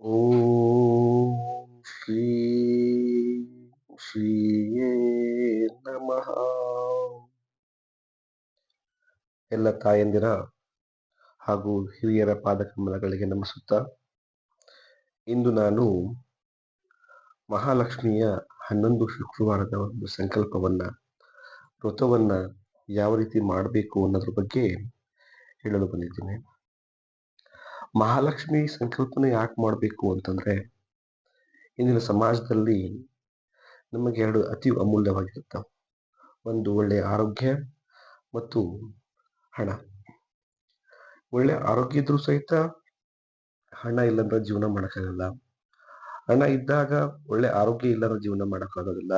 ಓಂ ಶ್ರೀ ಶ್ರೀಯೇ ನಮಃ ಎಲ್ಲ ತಾಯಂದಿರ ಹಾಗೂ ಹಿರಿಯರ ಪಾದಕಮಲಗಳಿಗೆ ನಮಿಸುತ್ತಾ ಇಂದು ನಾನು ಮಹಾಲಕ್ಷ್ಮಿಯ ಹನ್ನೊಂದು ಶುಕ್ರವಾರದ ಒಂದು ಸಂಕಲ್ಪವನ್ನ, ವ್ರತವನ್ನ ಯಾವ ರೀತಿ ಮಾಡಬೇಕು ಅನ್ನೋದ್ರ ಬಗ್ಗೆ ಹೇಳಲು ಬಂದಿದ್ದೀನಿ. ಮಹಾಲಕ್ಷ್ಮಿ ಸಂಕಲ್ಪನೆ ಯಾಕೆ ಮಾಡಬೇಕು ಅಂತಂದ್ರೆ, ಇಂದಿನ ಸಮಾಜದಲ್ಲಿ ನಮಗೆ ಎರಡು ಅತಿ ಅಮೂಲ್ಯವಾಗಿರುತ್ತವೆ. ಒಂದು ಒಳ್ಳೆಯ ಆರೋಗ್ಯ ಮತ್ತು ಹಣ. ಒಳ್ಳೆ ಆರೋಗ್ಯ ಇದ್ರೂ ಸಹಿತ ಹಣ ಇಲ್ಲಂದ್ರೆ ಜೀವನ ಮಾಡೋಕ್ಕಾಗಲ್ಲ. ಹಣ ಇದ್ದಾಗ ಒಳ್ಳೆ ಆರೋಗ್ಯ ಇಲ್ಲಂದ್ರೆ ಜೀವನ ಮಾಡೋಕ್ಕಾಗೋದಿಲ್ಲ.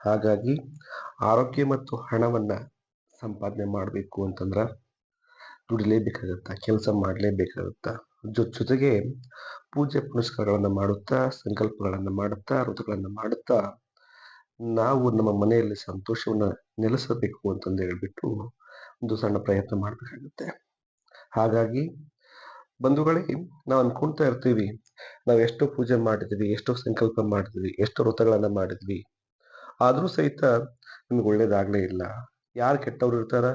ಹಾಗಾಗಿ ಆರೋಗ್ಯ ಮತ್ತು ಹಣವನ್ನ ಸಂಪಾದನೆ ಮಾಡಬೇಕು ಅಂತಂದ್ರ ದುಡಿಲೇಬೇಕಾಗತ್ತ, ಕೆಲಸ ಮಾಡಲೇಬೇಕಾಗತ್ತ, ಜೊ, ಜೊತೆಗೆ ಪೂಜೆ ಪುನಸ್ಕಾರಗಳನ್ನು ಮಾಡುತ್ತಾ, ಸಂಕಲ್ಪಗಳನ್ನು ಮಾಡುತ್ತಾ, ಋತುಗಳನ್ನ ಮಾಡುತ್ತಾ, ನಾವು ನಮ್ಮ ಮನೆಯಲ್ಲಿ ಸಂತೋಷವನ್ನು ನೆಲೆಸಬೇಕು ಅಂತಂದು ಹೇಳ್ಬಿಟ್ಟು ಒಂದು ಸಣ್ಣ ಪ್ರಯತ್ನ ಮಾಡಬೇಕಾಗುತ್ತೆ. ಹಾಗಾಗಿ ಬಂಧುಗಳಿಗೆ ನಾವು ಅನ್ಕೊಳ್ತಾ ಇರ್ತೀವಿ, ನಾವು ಎಷ್ಟೋ ಪೂಜೆ ಮಾಡಿದ್ವಿ, ಎಷ್ಟೋ ಸಂಕಲ್ಪ ಮಾಡಿದ್ವಿ, ಎಷ್ಟೋ ವ್ರತಗಳನ್ನು ಮಾಡಿದ್ವಿ, ಆದರೂ ಸಹಿತ ನಮ್ಗೆ ಒಳ್ಳೇದಾಗ್ಲೇ ಇಲ್ಲ. ಯಾರು ಕೆಟ್ಟವ್ರು ಇರ್ತಾರ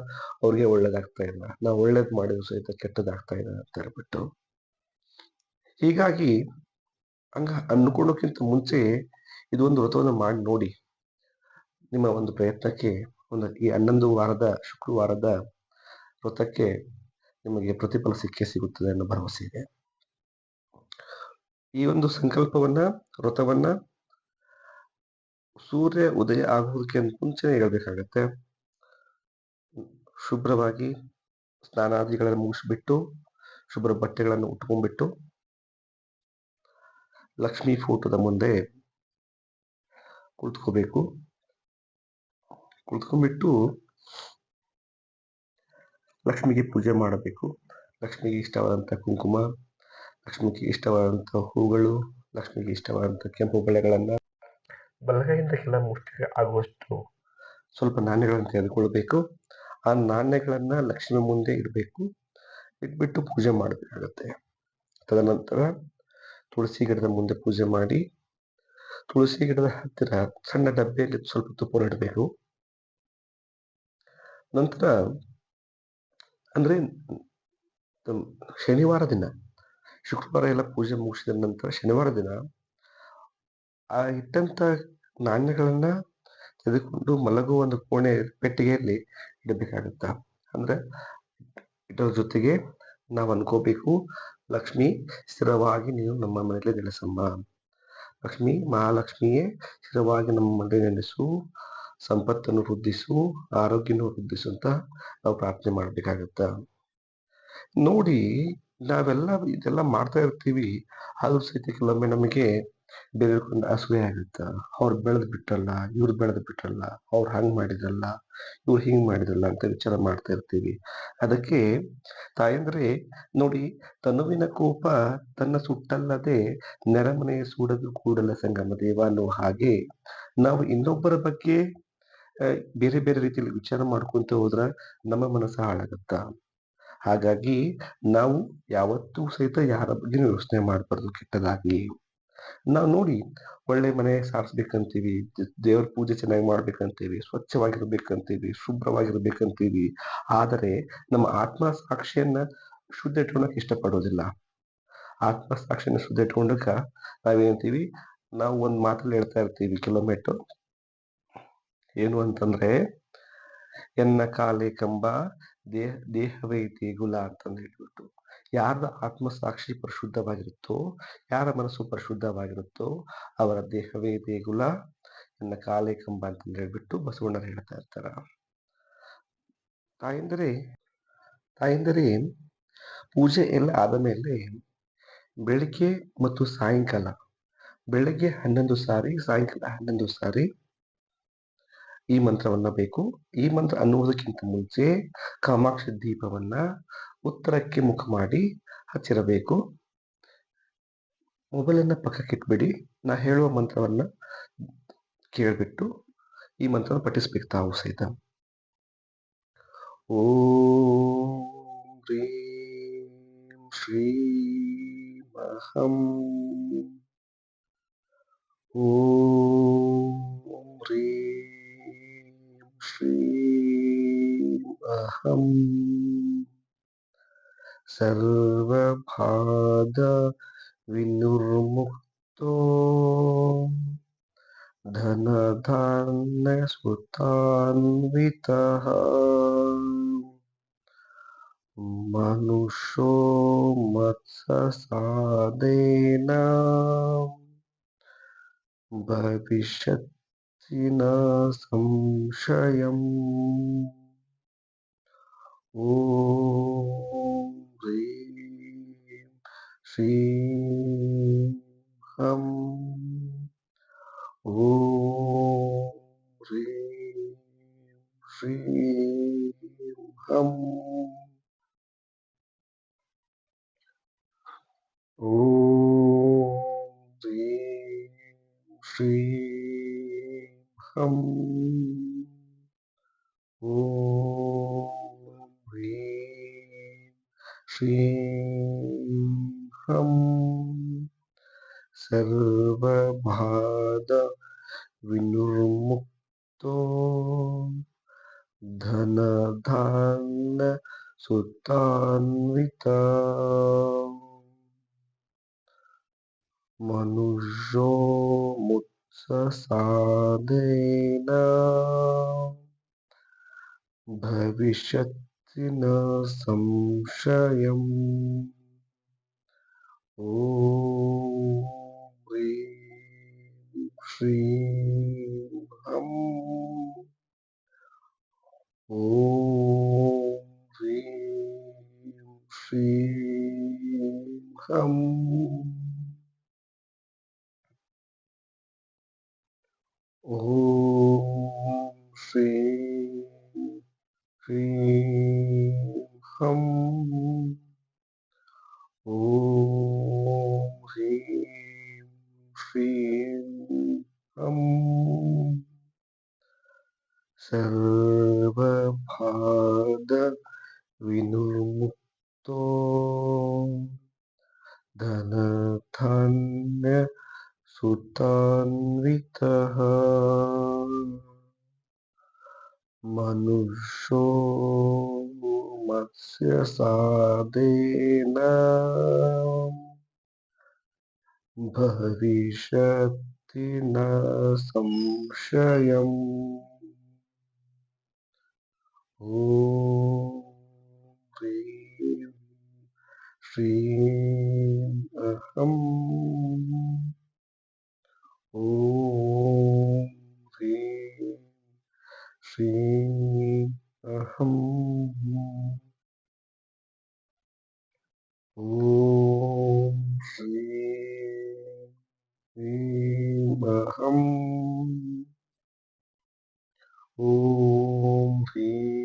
ಅವ್ರಿಗೆ ಒಳ್ಳೇದಾಗ್ತಾ ಇಲ್ಲ. ನಾವು ಒಳ್ಳೇದು ಮಾಡಿದ್ರು ಸಹಿತ ಕೆಟ್ಟದಾಗ್ತಾ ಇಲ್ಲ ಅಂತ ಹೇಳ್ಬಿಟ್ಟು. ಹೀಗಾಗಿ ಹಂಗ ಅನ್ಕೊಳ್ಳೋಕ್ಕಿಂತ ಮುಂಚೆ ಇದೊಂದು ವ್ರತವನ್ನು ಮಾಡಿ ನೋಡಿ. ನಿಮ್ಮ ಒಂದು ಪ್ರಯತ್ನಕ್ಕೆ ಒಂದು ಈ ಹನ್ನೊಂದು ವಾರದ, ಶುಕ್ರವಾರದ ವ್ರತಕ್ಕೆ ನಿಮಗೆ ಪ್ರತಿಫಲ ಸಿಕ್ಕೇ ಸಿಗುತ್ತದೆ ಅನ್ನೋ ಭರವಸೆ ಇದೆ. ಈ ಒಂದು ಸಂಕಲ್ಪವನ್ನ, ವ್ರತವನ್ನ ಸೂರ್ಯ ಉದಯ ಆಗುವುದಕ್ಕೆ ಮುಂಚೆನೆ ಹೇಳ್ಬೇಕಾಗತ್ತೆ. ಶುಭ್ರವಾಗಿ ಸ್ನಾನಾದಿಗಳನ್ನು ಮುಗಿಸ್ಬಿಟ್ಟು, ಶುಭ್ರ ಬಟ್ಟೆಗಳನ್ನು ಉಟ್ಕೊಂಡ್ಬಿಟ್ಟು, ಲಕ್ಷ್ಮಿ ಫೋಟೋದ ಮುಂದೆ ಕುಳಿತುಕೋಬೇಕು. ಕುಳಿತುಕೊಂಡ್ಬಿಟ್ಟು ಲಕ್ಷ್ಮಿಗೆ ಪೂಜೆ ಮಾಡಬೇಕು. ಲಕ್ಷ್ಮಿಗೆ ಇಷ್ಟವಾದಂಥ ಕುಂಕುಮ, ಲಕ್ಷ್ಮಿಗೆ ಇಷ್ಟವಾದಂಥ ಹೂಗಳು, ಲಕ್ಷ್ಮಿಗೆ ಇಷ್ಟವಾದಂಥ ಕೆಂಪು ಬಳೆಗಳನ್ನು ಬಲಗೈಯಿಂದ ಕೆಲ ಮುಷ್ಟಿಗೆ ಆಗುವಷ್ಟು ಸ್ವಲ್ಪ ನಾಣ್ಯಗಳನ್ನು ತೆಗೆದುಕೊಳ್ಬೇಕು. ಆ ನಾಣ್ಯಗಳನ್ನ ಲಕ್ಷ್ಮಿ ಮುಂದೆ ಇಡಬೇಕು. ಇಟ್ಬಿಟ್ಟು ಪೂಜೆ ಮಾಡಬೇಕಾಗತ್ತೆ. ತದನಂತರ ತುಳಸಿ ಗಿಡದ ಮುಂದೆ ಪೂಜೆ ಮಾಡಿ, ತುಳಸಿ ಗಿಡದ ಹತ್ತಿರ ಸಣ್ಣ ಡಬ್ಬೆಯಲ್ಲಿ ಸ್ವಲ್ಪ ತುಪ್ಪ ಇಡಬೇಕು. ನಂತರ ಅಂದ್ರೆ ಶನಿವಾರ ದಿನ, ಶುಕ್ರವಾರ ಎಲ್ಲ ಪೂಜೆ ಮುಗಿಸಿದ ನಂತರ ಶನಿವಾರ ದಿನ ಆ ಇಟ್ಟಂತ ನಾಣ್ಯಗಳನ್ನ ತೆಗೆದುಕೊಂಡು ಮಲಗುವ ಒಂದು ಕೋಣೆ ಪೆಟ್ಟಿಗೆಯಲ್ಲಿ ಇಡಬೇಕಾಗತ್ತ? ಅಂದ್ರೆ ಇದರ ಜೊತೆಗೆ ನಾವು ಅನ್ಕೋಬೇಕು, ಲಕ್ಷ್ಮಿ ಸ್ಥಿರವಾಗಿ ನೀನು ನಮ್ಮ ಮನೆಯಲ್ಲಿ ನೆಲೆಸಮ್ಮ. ಲಕ್ಷ್ಮಿ, ಮಹಾಲಕ್ಷ್ಮಿಯೇ ಸ್ಥಿರವಾಗಿ ನಮ್ಮ ಮನೆಯಲ್ಲಿ ನೆಲೆಸು, ಸಂಪತ್ತನ್ನು ವೃದ್ಧಿಸು, ಆರೋಗ್ಯನು ವೃದ್ಧಿಸು ಅಂತ ನಾವು ಪ್ರಾರ್ಥನೆ ಮಾಡ್ಬೇಕಾಗತ್ತ? ನೋಡಿ, ನಾವೆಲ್ಲ ಇದೆಲ್ಲ ಮಾಡ್ತಾ ಇರ್ತೀವಿ, ಆದ್ರೂ ಸಹಿತ ಕೆಲವೊಮ್ಮೆ ನಮಗೆ ಬೇರೆಯವ್ರನ್ನ ಅಸೂಯೆ ಆಗುತ್ತ ಅವ್ರು ಬೆಳೆದು ಬಿಟ್ರಲ್ಲ ಇವ್ರು ಬೆಳೆದು ಬಿಟ್ರಲ್ಲ ಅವ್ರು ಹಂಗ್ ಮಾಡಿದ್ರಲ್ಲ ಇವ್ರು ಹಿಂಗ್ ಮಾಡಿದ್ರಲ್ಲ ಅಂತ ವಿಚಾರ ಮಾಡ್ತಾ ಇರ್ತೀವಿ. ಅದಕ್ಕೆ ತಾಯಂದ್ರೆ ನೋಡಿ, ತನುವಿನ ಕೋಪ ತನ್ನ ಸುಟ್ಟಲ್ಲದೆ ನೆರೆಮನೆಯ ಸೂಡದು ಕೂಡಲ ಸಂಗಮ ದೇವ ಅನ್ನೋ ಹಾಗೆ ನಾವು ಇನ್ನೊಬ್ಬರ ಬಗ್ಗೆ ಬೇರೆ ಬೇರೆ ರೀತಿಯಲ್ಲಿ ವಿಚಾರ ಮಾಡ್ಕೊಂತ ಹೋದ್ರ ನಮ್ಮ ಮನಸ್ಸು ಹಾಳಾಗತ್ತ? ಹಾಗಾಗಿ ನಾವು ಯಾವತ್ತೂ ಸಹಿತ ಯಾರ ಬಗ್ಗೆ ಯೋಚನೆ ಮಾಡಬಾರ್ದು ಕೆಟ್ಟದಾಗಿ. ನಾವು ನೋಡಿ ಒಳ್ಳೆ ಮನೆ ಸಾರಿಸ್ಬೇಕಂತೀವಿ ದೇವ್ರ ಪೂಜೆ ಚೆನ್ನಾಗಿ ಮಾಡ್ಬೇಕಂತೀವಿ, ಸ್ವಚ್ಛವಾಗಿರ್ಬೇಕಂತೀವಿ, ಶುಭ್ರವಾಗಿರ್ಬೇಕಂತೀವಿ. ಆದರೆ ನಮ್ಮ ಆತ್ಮ ಸಾಕ್ಷಿಯನ್ನ ಶುದ್ಧ ಇಟ್ಕೊಳಕ್ ಇಷ್ಟಪಡೋದಿಲ್ಲ. ಆತ್ಮ ಸಾಕ್ಷಿಯನ್ನ ಶುದ್ಧ ಇಟ್ಕೊಂಡಾಗ ನಾವೇನಂತೀವಿ, ನಾವು ಒಂದ್ ಮಾತಲ್ಲಿ ಹೇಳ್ತಾ ಇರ್ತೀವಿ ಕಿಲೋಮೀಟರ್. ಏನು ಅಂತಂದ್ರೆ, ಎನ್ನ ಕಾಲೇ ಕಂಬ, ದೇಹ, ದೇಹವೇ ತೇಗುಲ ಅಂತಂದು ಹೇಳ್ಬಿಟ್ಟು. ಯಾರ ಆತ್ಮಸಾಕ್ಷಿ ಪರಿಶುದ್ಧವಾಗಿರುತ್ತೋ, ಯಾರ ಮನಸ್ಸು ಪರಿಶುದ್ಧವಾಗಿರುತ್ತೋ, ಅವರ ದೇಹವೇ ದೇಗುಲ ಎನ್ನ ಕಾಲೇ ಕಂಬ ಅಂತ ಹೇಳ್ಬಿಟ್ಟು ಬಸವಣ್ಣರು ಹೇಳ್ತಾ ಇರ್ತಾರ. ತಾಯಂದರೆ ತಾಯಂದರೆ, ಪೂಜೆ ಎಲ್ಲ ಆದ ಮೇಲೆ ಬೆಳಿಗ್ಗೆ ಮತ್ತು ಸಾಯಂಕಾಲ, ಬೆಳಗ್ಗೆ ಹನ್ನೊಂದು ಸಾರಿ, ಸಾಯಂಕಾಲ ಹನ್ನೊಂದು ಸಾರಿ ಈ ಮಂತ್ರವನ್ನ ಬೇಕು. ಈ ಮಂತ್ರ ಅನ್ನುವುದಕ್ಕಿಂತ ಮುಂಚೆ ಕಾಮಾಕ್ಷ ದೀಪವನ್ನ ಉತ್ತರಕ್ಕೆ ಮುಖ ಮಾಡಿ ಹಚ್ಚಿರಬೇಕು. ಮೊಬೈಲನ್ನ ಪಕ್ಕಕ್ಕಿಟ್ಬಿಡಿ ನಾ ಹೇಳುವ ಮಂತ್ರವನ್ನು ಕೇಳಿಬಿಟ್ಟು ಈ ಮಂತ್ರವನ್ನು ಪಠಿಸ್ಬೇಕು ತಾವು ಸಹಿತ. ಓಂ ಶ್ರೀ ಅಹಂ ಓಂ ಶ್ರೀ ಶ್ರೀಂ सर्वबाधा विनुर्मुक्तो धनधान्यस्मृतान्वितः। मनुषो मत्ससादेन भविष्यति न संशयम्। ओ ह्रीं श्रीं हं ॐ ह्रीं श्रीं हं ॐ ह्रीं श्रीं हं ॐ श्रीं हं सर्वबाध विनिर्मुक्तो धनधान्य सुतान्विता मनुष्यो मुत्ससादेन। भविष्यति न संशयम्। ॐ श्रीं हं ॐ ह्रीं श्रीं हं സർവഭാഗ വിനുമുക്തോ ധനധാന്യ സുതാൻവിത മനുഷ്യോ മത്സ്യസാദേന ഭവിഷ്യത്തി ന സംശയം ॐ ह्रीं श्रीं अहं ॐ ह्रीं श्रीं अहं ॐ श्रीं ह्रीं अहं ॐ ह्रीं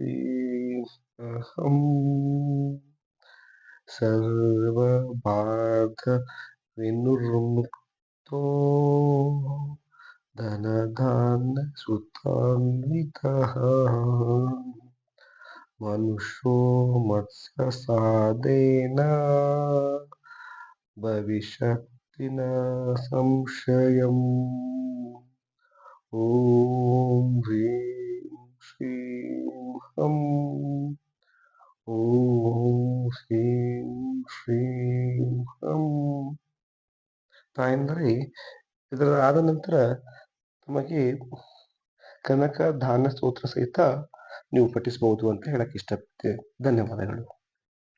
श्रीरहं सर्वबाधविनुर्मुक्तो धनधान्यसुतान्वितः। मनुष्यो मत्स्यसादेन भविष्यति न संशयम्। ॐ ह्रीं ಶ್ರೀಂ ಹಂ ಓಂ ಹೀಂ ಶ್ರೀಂ ಹಂ ತಾಯಂದ್ರಿ ಇದರ ಆದ ನಂತರ ನಮಗೆ ಕನಕ ಧಾನ ಸ್ತೋತ್ರ ಸಹಿತ ನೀವು ಪಠಿಸಬಹುದು ಅಂತ ಹೇಳಕ್ ಇಷ್ಟಪಡ್ತೇವೆ ಧನ್ಯವಾದಗಳು.